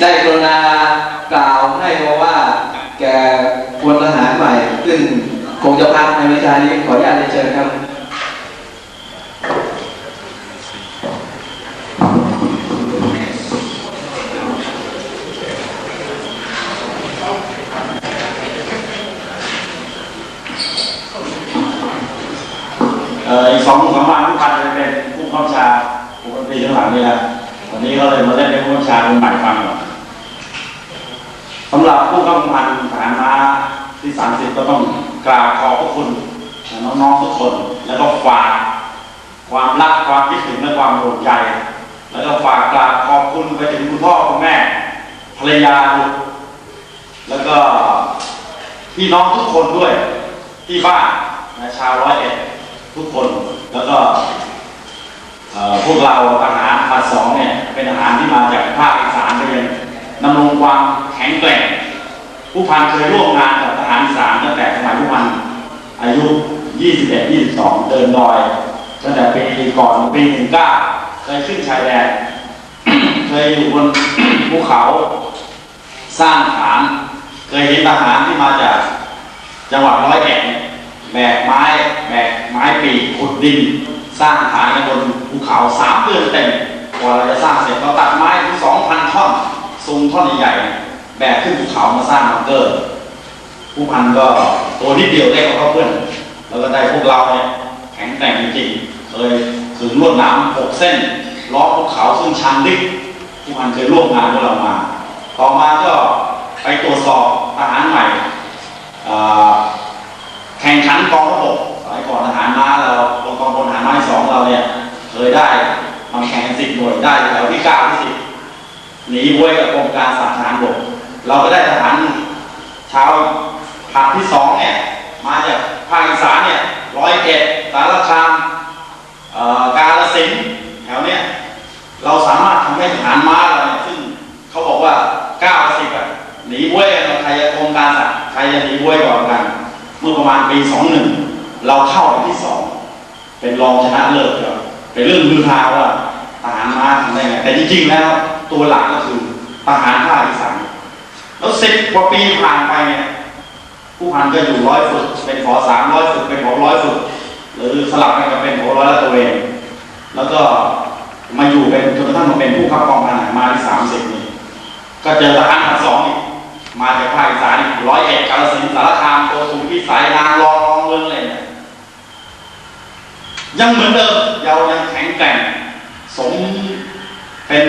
ได้กรุณากล่าวให้โอว่า แก่พลทหารใหม่ ซึ่งคงจะพักในวิชานี้ขออนุญาตเรียนเชิญครับอีกสองสามวันผู้พันจะเป็นผู้ข้าราชาผู้บัญชีข้างหลังนี่แหละวันนี้ก็เลยมาเล่นเป็นผู้บัญชาคนใหม่ฟังก่อำหรับผู้กำพันทหารม้าที่สามสิบก็ต้องกราบขอบพระคุณน้องๆทุกคน แล้วก็ฝากความรักความคิดถึงและความห่วงใยแล้วก็ฝากกราบขอบคุณไปถึงคุณพ่อคุณแม่ ภรรยาลูกแล้วก็พี่น้องทุกคนด้วยที่บ้านนะชาวร้อยเอ็ดทุกคนแล้วก็พวกเราทหารภาสองเนี่ยเป็นทหารที่มาจากภาคอีสานก็ยังดำรงความแข็งแกร่ง ผู้พันเคยร่วมงานกับทหารสานตั้งแต่สมัยผู้พันอายุ 21 22 เดินดอยตั้งแต่ปีก่อนปี19เคยขึ้นชายแดนเคยอยู่บนภูเขาสร้างฐาน เคยเห็นทหารที่มาจากจังหวัดร้อยเอ็ดแบกไม้แบกไม้ปีขุดดิน สร้างฐานกันบนภูเขาสามเดือนเต็มกว่าเราจะสร้างเสร็จเราตัดไม้ถึงสองพันท่อนสูงท่อนใหญ่ แบกขึ้นภูเขามาสร้างบังเกอร์ ผู้พันก็ตัวนิดเดียวได้กับเพื่อนแล้วก็ได้พวกเราเนี่ยแข็งแกร่งจริงเคยถึงลวดนามหกเส้นล้อภูเขาซึ่งชันลึกผู้พันเคยร่วมงานกับเรามา ต่อมาก็ไปตรวจสอบทหารใหม่แข่งขันกองทัพบสมัยก่อนทหารม้าเรากองพลทหารม้าสองเราเนี่ยเคยได้มาแข่งสิบหน่วยได้แถวที่เก้าที่สิบหนีบวยกับกรมการสาทหารบก เราก็ได้ทหารชาวภาคที่สองเนี่ยมาจากภาคอีสานเนี่ยร้อยเอ็ดสารคามกาฬสินแถวเนี้ยเราสามารถทำให้ทหารม้าเราเนี่ยซึ่งเขาบอกว่าเก้าสิบอะหนีบวยใครจะโครงการสัตว์ใครจะหนีบวยก่อนกัน เมื่อประมาณปีสองหนึ่งเราเข้าอันที่สองเป็นรองชนะเลิศครับเป็นเรื่องลือฮาว่าทหารม้าทำได้ไงแต่จริงๆแล้วตัวหลักก็คือทหาร แล้วสิบกว่าปีผ่านไปเนี่ยผู้พันก็อยู่ร้อยฝึกเป็นขอสามร้อยฝึกเป็นขอร้อยฝึก หรือสลับกันกับเป็นขอร้อยละตัวเองแล้วก็มาอยู่เป็นจนกระทั่งมาเป็นผู้ขับกองทหารมาที่สามสิบนี่ก็เจอทหารภาคสองอีกมาจากภาคอีสานร้อยเอ็ดกาฬสินสารคามโกสุมพิสัยนางรองรองเมืองอะไรเนี่ยยังเหมือนเดิมเรายังแข็งแกร่ง สมเป็น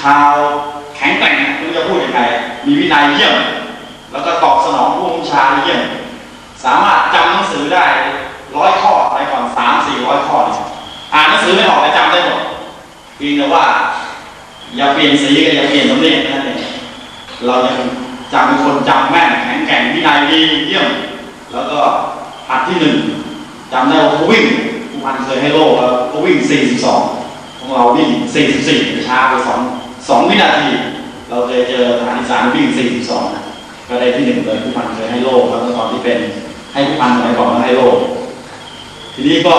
ชาวแข็งแกร่งไม่รู้จะพูดยังไง มีวินัยเยี่ยม แล้วก็ตอบสนองผู้บัญชาเยี่ยม สามารถจำหนังสือได้ร้อยข้อไปก่อนสามสี่ร้อยข้อเนี่ยอ่านหนังสือไม่ออกแต่จำได้หมดเพียงแต่ว่า อย่าเปลี่ยนสีก็อย่าเปลี่ยนสำเนียงนั่นเองเรายังจำเป็นคนจำแม่นแข็งแกร่งวินัยดีเยี่ยม แล้วก็อัดที่หนึ่งจำได้ว่าเขาวิ่งผู้พันเคยให้โลกแล้วเขาวิ่ง 42 ของเราวิ่ง44ช้าไปสองสองวินาที เราเคยเจอทหารอีสานวิ่ง 42 ก็ได้ที่หนึ่งเลยผู้พันเคยให้โลกแล้วตอนที่เป็นให้ผู้พันสมัยก่อนก็ให้โลกทีนี้ก็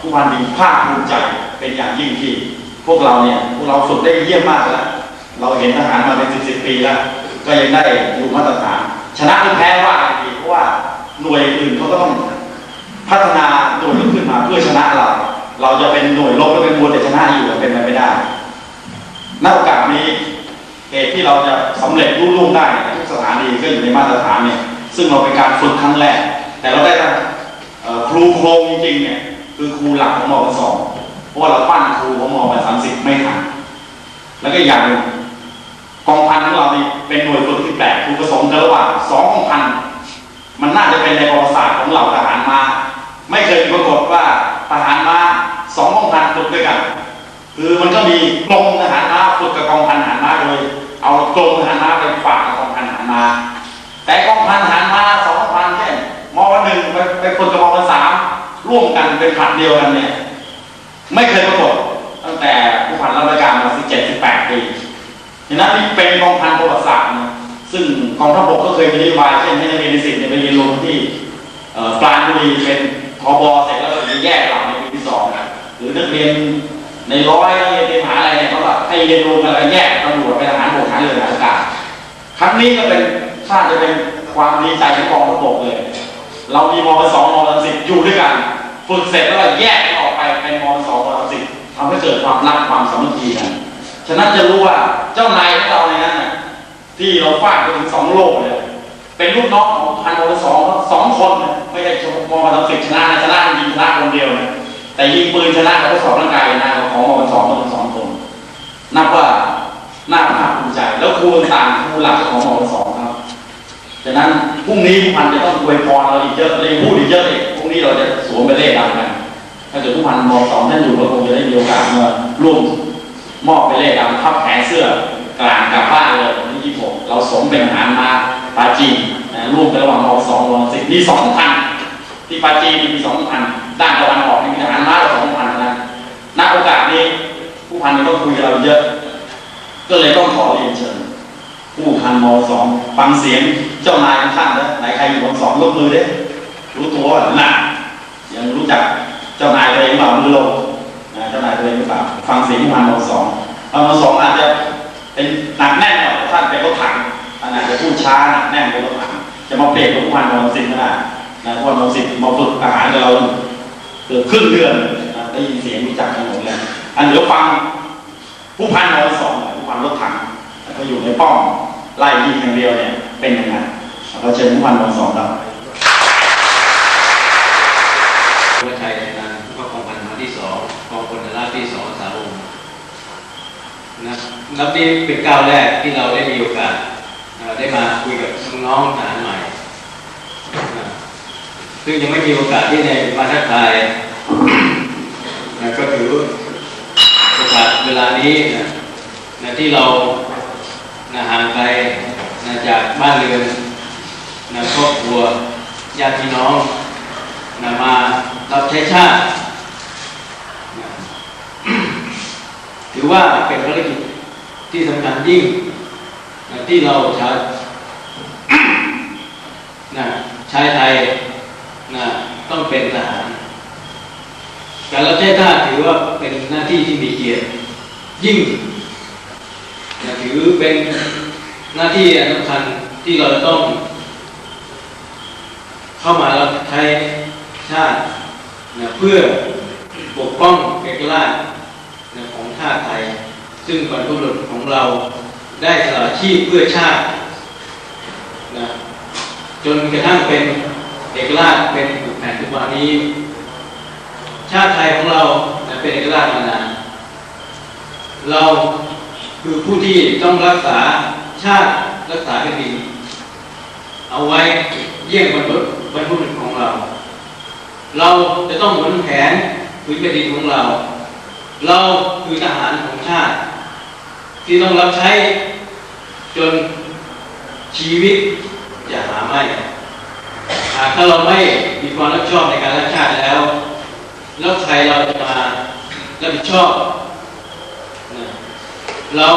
ผู้พันมีภาคภูมิใจเป็นอย่างยิ่งที่พวกเราเนี่ยพวกเราฝึกได้เยี่ยมมากแล้วเราเห็นทหารมาเป็นสิบสิบปีแล้ว ก็ยังได้อยู่มาตรฐาน ชนะหรือแพ้ว่ากันดีเพราะว่าหน่วยอื่นเขาต้องพัฒนาหน่วยขึ้นมาเพื่อชนะเรา เราจะเป็นหน่วยรบแล้วเป็นมวลแต่ชนะอยู่เป็นไปไม่ได้ณโอกาสนี้ เหตุที่เราจะสำเร็จรุ่ล่งได้ทุกสถานีก็อยู่ในมาตรฐานเนี่ยซึ่งเราเป็นการฝึกครั้งแรก แต่เราได้ครูโครงจริงๆเนี่ยคือครูหลักของมปสเพราะว่าเราปั้นครูของมปสามสิบไม่ทันแล้วก็อย่างหนึ่งกองพันของเราเนี่เป็นหน่วยฝึกที่แปลกคือผสมกันระหว่างสองกองพันมันน่าจะเป็นในประวัติศาสตร์ของเหล่าทหารมา ไม่เคยปรากฏว่าทหารมาสองกองพันฝึกด้วยกัน คือมันก็มีกรมทหารมาฝึกกับ กองพันทหารม้าเอาคกรมทหารมาไปฝากกับกองพันทหารมา แต่กองพันทหารมาสองพันเช่นมวันหนึ่งไปไปคนกับมวันสามร่วมกันเป็นผัดเดียวกันเนี่ย ไม่เคยปรากฏตั้งแต่ผู้พันรับราชการมาสิบเจ็ดสิบแปดปีฉะนั้นนี่เป็นกองพันประวัติศาสตร์นะซึ่งกองทัพบกก็เคยมีนโยบายเช่นให้นักเรียนนสิทธิ์เนี่ยไปเรียนรู้ที่ปราณบุรีเป็นทบเสร็จแล้วก็จะแยกเหล่าในปีที่สองนะหรือนักเรียนในร้อยนักเรียนเตรียมหาอะไรเนี่ยเขาก็ให้เรียนรู้กันแล้วแยก เรบกทหารเรือทหารอากาศครั้งนี้ก็เป็นชาจะเป็นความดีใจของกองทัพบกเลย เรามีมสองมสิบอยู่ด้วยกันฝึกเสร็จแล้วก็แยกออกไปเป็นมสองมสิบทำให้เกิดความรักความสามัคคีกันฉะนั้นจะรู้ว่าเจ้านายของเราในนั้นน่ะที่เราฟาดไปถึงสองโลกเนี่ยเป็นลูกน้องของพันมสองสองคนนะไม่ใช่ชมมสสิบชนะนะชนะยิงชนะคนเดียวนะแต่ยิงปืนชนะเขาทดสอบร่างกายนะของมสองมันสองคนนับว่าภาคภูมิใจ แล้ว ครูต่างครูหลักของมสองครับฉะนั้นพรุ่งนี้ผู้พันจะต้องอวยพรเราอีกเยอะเลยพูดอีกเยอะเลยพรุ่งนี้เราจะสวมไปเล่ดำกันถ้าเกิดผู้พันมสองท่านอยู่ก็คงจะได้มีโอกาสมาร่วมมอบไปเล่ดำทับแขนเสื้อกลางกลับบ้านเลยวันที่ยี่สิบหกเราสมเป็นหารมาปาจีนนะร่วมกันระหว่างมสองมสิบมีสองพันที่ปาจีนมีสองพันด้านตะวันออกมีทหารมาสองพันนะณโอกาสนี้ผู้พันก็คุยกับเราเยอะ ก็เลยต้องขอเรียนเชิญ ผู้พันมสองฟังเสียงเจ้านายของท่านนะไหนใครอยู่มสองยกมือเด้รู้ตัวหนักยังรู้จักเจ้านายตัวเองหรือเปล่ามือลงนะเจ้านายตัวเองหรือเปล่าฟังเสียงผู้พันมสองพันมสองอาจจะเป็นหนักแน่นหน่อยท่านเป็นรถถังท่านอาจจะพูดช้าหนักแน่นเป็นรถถังจะมาเปรียบกับผู้พันมสิบก็ได้นะเพราะว่ามสิบมาฝึกทหารกับเราเกือบครึ่งเดือนได้ยินเสียงรู้จักกันหมดเลยอันเดี๋ยวฟังผู้พันมสองผู้พันรถถัง ก็อยู่ในป้อมไล่ยิงอย่างเดียวเนี่ยเป็นยังไงเราเชิญผู้พันมสองครับวัชชัยนันท์ก็กองพันมาที่สองกองพลทหารที่สองสาวงนะนับนี้เป็นก้าวแรกที่เราได้มีโอกาสได้มาคุยกับน้องๆทหารใหม่ซึ่งยังไม่มีโอกาสที่ในมาทักทายก็ถือโอกาสเวลานี้นะที่เรา นะห่างไกลนะจากบ้านเรือนนะครอบครัวญาติพี่น้องนะมารับใช้ชาตินะถือว่าเป็นภารกิจที่สำคัญยิ่งนะที่เราชาวนะชายไทยนะต้องเป็นทหารการรับใช้ชาติถือว่าเป็นหน้าที่ที่มีเกียรติยิ่ง ถือเป็นหน้าที่อันสำคัญที่เราจะต้อง เข้ามารับใช้ชาตินะเพื่อปกป้องเอกราชนะของชาติไทย ซึ่งบรรพบุรุษของเราได้สละชีพเพื่อชาตินะจนกระทั่งเป็นเอกราชเป็นแผ่นทุกวันนี้ ชาติไทยของเรานะเป็นเอกราชมานานเรา คือผู้ที่ต้องรักษาชาติรักษาแผ่นดินเอาไว้เยี่ยงบรรพุบรรพุษของเรา เราจะต้องหมุนแผนพื้นแผ่นดินของเรา เราคือทหารของชาติ ที่ต้องรับใช้จนชีวิตจะหาไม่หากถ้าเราไม่มีความรับผิดชอบในการรักชาติแล้ว แล้วใครเราจะมารับผิดชอบ เรา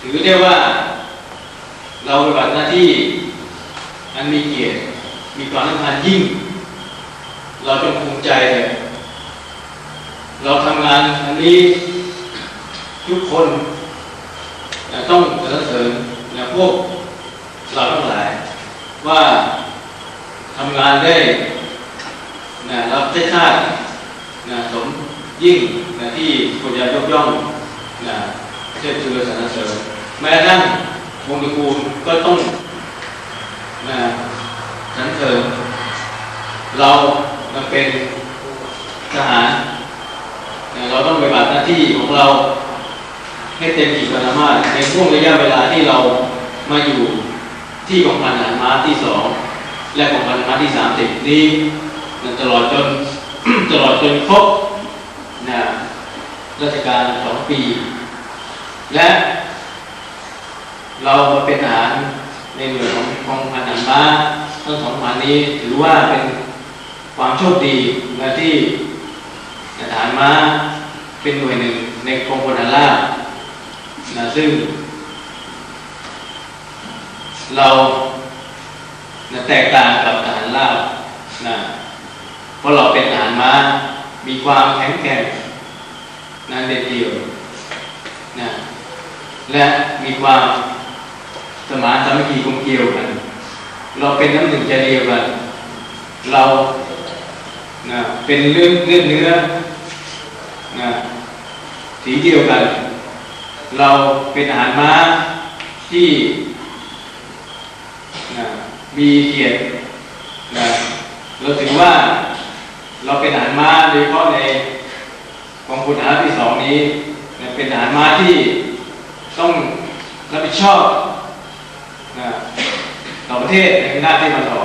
ถือได้ว่า เราปฏิบัติหน้าที่อันมีเกียรติมีความสำคัญยิ่ง เราจงภูมิใจเลยเราทำงานอันนี้ทุกคนนะต้องสรรเสริญนะพวกเราทั้งหลาย ว่าทำงานได้นะรับใช้ชาตินะสมยิ่งนะที่ควรจะยกย่อง นะเชิดชูสรรเสริญแม้กระทั่งวงตระกูลก็ต้องนะสรรเสริญเราเป็นทหารนะเราต้องปฏิบัติหน้าที่ของเราให้เต็มขีดความสามารถในช่วงระยะเวลาที่เรามาอยู่ที่กองพันทหารม้าที่สองและกองพันทหารม้าที่สามสิบนี้ตลอดจนตลอดจนครบนะ ราชการสองปี และเรามาเป็นทหารในหน่วยของกองพันทหารม้าทั้งสองพันนี้ถือว่าเป็นความโชคดีนะที่ทหารม้าเป็นหน่วยหนึ่งในกองพลทหารานะซึ่ง เรานะแตกต่างกับทหารราบนะเพราะเราเป็นทหารม้ามีความแข็งแกร่ง นะเด็ดเดี่ยวนะและมีความสมานสามัคคีกลมเกลียวกัน เราเป็นน้ำหนึ่งใจเดียวกัน เรานะเป็นเรื่องเลือดเนื้อนะสีเดียวกัน เราเป็นทหารม้าที่นะมีเกียรตินะเราถือว่าเราเป็นทหารม้าโดยเฉพาะใน กองพลทหารที่สองนี้เป็นทหารม้าที่ต้องรับผิดชอบต่อประเทศในหน้าที่มันออ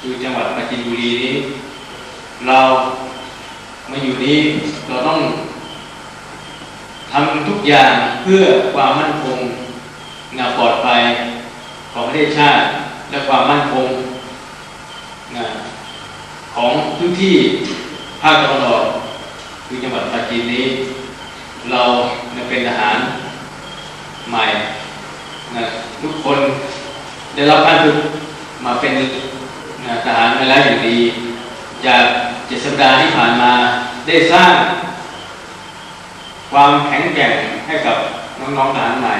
คือจังหวัดปราจีนบุรีนี้ เรามาอยู่นี้เราต้องทำทุกอย่างเพื่อความมั่นคงนะปลอดภัยของประเทศชาติและความมั่นคงนะของพื้นที่ภาคตะวันออก คือจังหวัดปราจีนนี้ เราเนี่ยเป็นทหารใหม่นะทุกคนได้รับการฝึกมาเป็นนะทหารมาแล้วอย่างดี จากเจ็ดสัปดาห์ที่ผ่านมาได้สร้าง ความแข็งแกร่งให้กับน้องๆทหารใหม่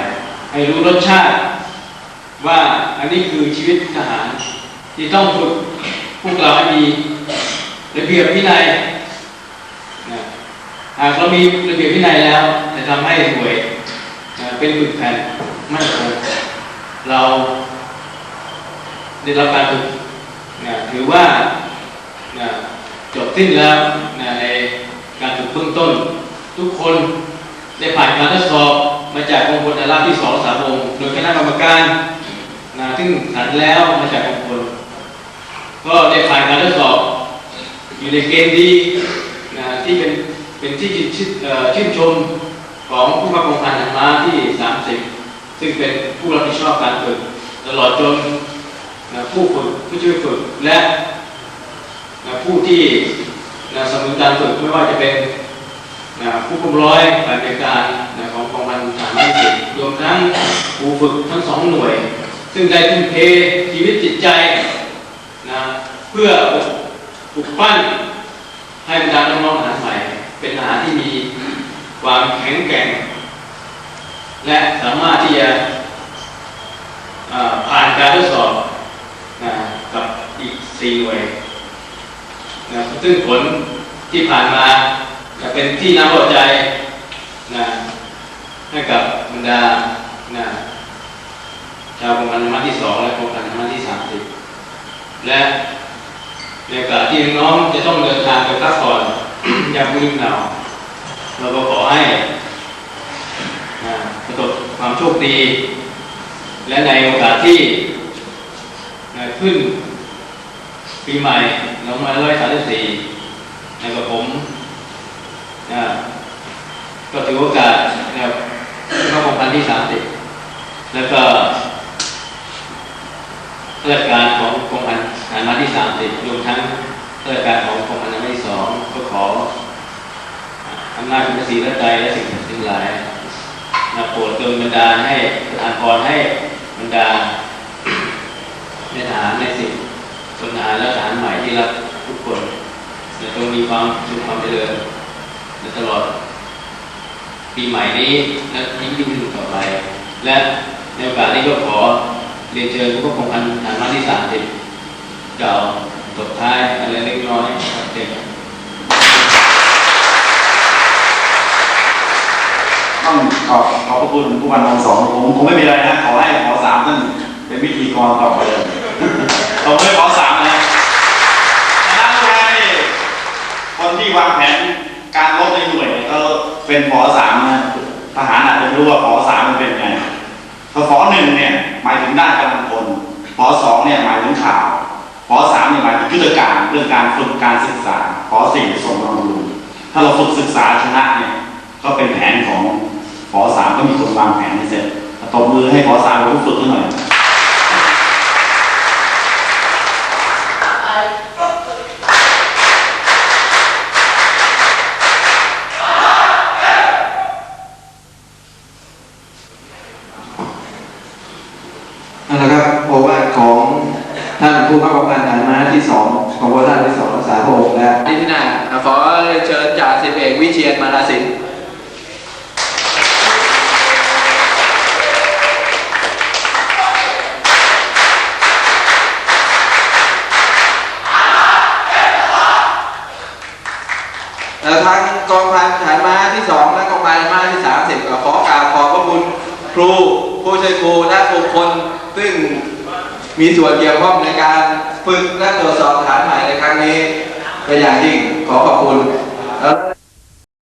ให้รู้รสชาติว่าอันนี้คือชีวิตทหาร ที่ต้องฝึกพวกเราให้มีระเบียบวินัย หากเรามีระเบียบวินัยแล้วจะทำให้หน่วยเป็นปึกแผ่นมั่นคงเราได้รับการฝึกนะถือว่านะจบสิ้นแล้วนะในการฝึกเบื้องต้น ทุกคนได้ผ่านการทดสอบมาจากองพลทหารที่สองสามองค์โดยคณะกรรมการนะซึ่งสันแล้วมาจากองพลก็ได้ผ่านการทดสอบอยู่ในเกณฑ์ดีนะที่เป็น เป็นที่ชื่นชมของผู้บังคับกองพันทหารม้าที่ 30 ซึ่งเป็นผู้รับผิดชอบการฝึกตลอดจนผู้ฝึกผู้ช่วยฝึกและผู้ที่สมุนการฝึกไม่ว่าจะเป็นผู้คุมร้อยฝ่ายบริการของกองพันทหารม้าที่สิบรวมทั้งผู้ฝึกทั้งสองหน่วย ซึ่งได้ทุ่มเทชีวิตจิตใจนะเพื่อปลุกปั้นให้บรรดาน้องๆทหาร เป็นทหารที่มีความแข็งแกร่ง และสามารถที่จะผ่านการทดสอบนะกับอีกสี่หน่วยนะซึ่งผลที่ผ่านมาจะเป็นที่น่าพอใจนะให้กับบรรดานะชาวกองพันธรรมที่สองและกองพันธรรมที่สามสิบและในโอกาสที่น้องจะต้องเดินทางไปพักผ่อน อย่างมือหนาเราก็ขอให้ประสบความโชคดี และในโอกาสที่ขึ้นปีใหม่ลงมาร้อยสามสิบสี่ในกับผมก็ถือโอกาสนะครับเข้าของพันที่สามสิบแล้วก็ข้าราชการของกองพันฐานมาที่สามสิบรวมทั้ง ข้าราการของกองพันามาที่สองก็ขออำนาจคุณศรีรัตน์ใจและสิ่งศักดิ์สิทธิ์ทั้งหลายนะโปรดดลบันดาให้ประทานพรให้บรรดาในทหารในสิบคนทารและทหารใหม่ที่รักทุกคนจะจงมีความสุขความเจริญในตลอด ปีใหม่นี้และยิ่งยิ่งต่อไป และในโอกาสนี้ก็ขอเรียนเชิญผู้ปกครองพันฐานมาที่สามสิบกล่า วตบท้ายอะไรเล็กน้อยครับเด็กต้องขอบขอบพระคุณผู้พันทองสองผมคงไม่มีอะไรนะ ขอให้ขอสามท่านเป็นวิธีกรต่อไปเลยผมไม่ขอสามนะคณะไทยคนที่วางแผนการลบในหน่วยก็เป็นขอสามนะทหารอาจจะรู้ว่าขอสามมันเป็นไงพอขอหนึ่งเนี่ยหมายถึงด้านกำลังพลขอสองเนี่ยหมายถึงข่าว ขอสามเนี่ยหมายถึงยุทธการเรื่องการฝึกการศึกษา ขอสี่ส่งกำลังบำรุงถ้าเราฝึกศึกษาชนะเนี่ยก็เป็นแผนของขอสามก็มีคนวางแผนให้เสร็จตบมือให้ขอสารผู้ฝึกหน่อย นั่นแหละครับโอวาทของท่านผู้เข้าประพันธ์ฐานม้าที่สองของพระท่านที่สองรักษาพระองค์และที่ที่หน้าขอเชิญจ่าสิบเอกวิเชียนมาลาสินแล้วทั้ง กองพันฐานม้าที่สองและกองพันฐานม้าที่สามสิบก็ขอกราบขอบพระคุณครูผู้ช่วยครูและบุคคลซึ่งมีส่วนเกี่ยวข้องในการฝึกและตรวจสอบฐานใหม่ในครั้งนี้เป็นอย่างยิ่งขอขอบคุณแล้ว